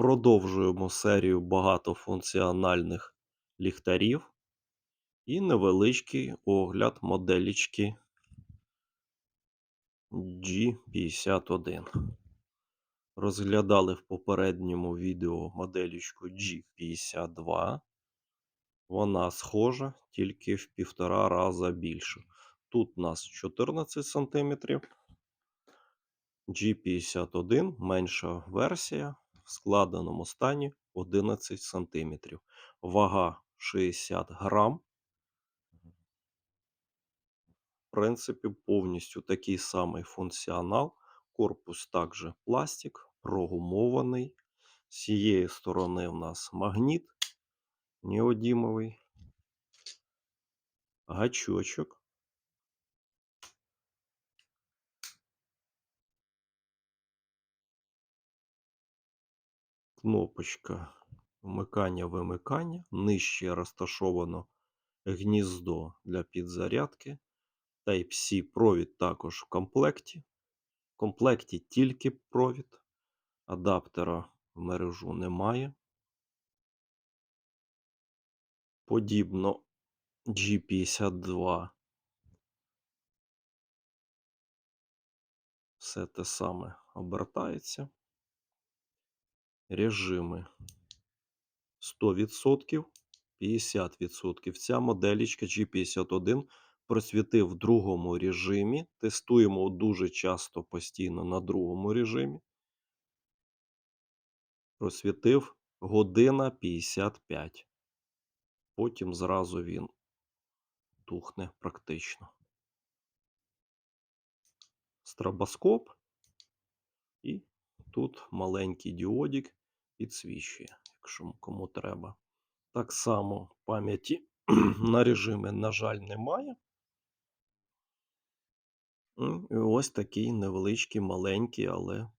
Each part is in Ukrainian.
Продовжуємо серію багатофункціональних ліхтарів і невеличкий огляд моделічки G51. Розглядали в попередньому відео моделічку G52. Вона схожа тільки в півтора раза більше. Тут у нас 14 см. G51 менша версія в складеному стані 11 см. Вага 60 грам. В принципі, повністю такий самий функціонал. Корпус також пластик, прогумований. З цієї сторони у нас магніт неодімовий, гачочок. Кнопочка вмикання-вимикання. Нижче розташовано гніздо для підзарядки. Type-C провід також в комплекті. В комплекті тільки провід. Адаптера в мережу немає. Подібно G52. Все те саме обертається. Режими 100%, 50%. Ця моделічка G51 просвітив в другому режимі. Тестуємо дуже часто постійно на другому режимі. Просвітив година 55. Потім зразу він тухне практично. Стробоскоп. І тут маленький діодик підсвічує, якщо кому треба. Так само пам'яті на режимі, на жаль, немає. І ось такий невеличкий, маленький, але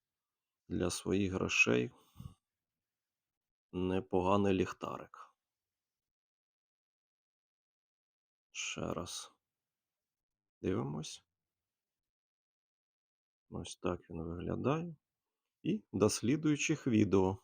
для своїх грошей непоганий ліхтарик. Ще раз дивимось. Ось так він виглядає. І до слідуючих відео.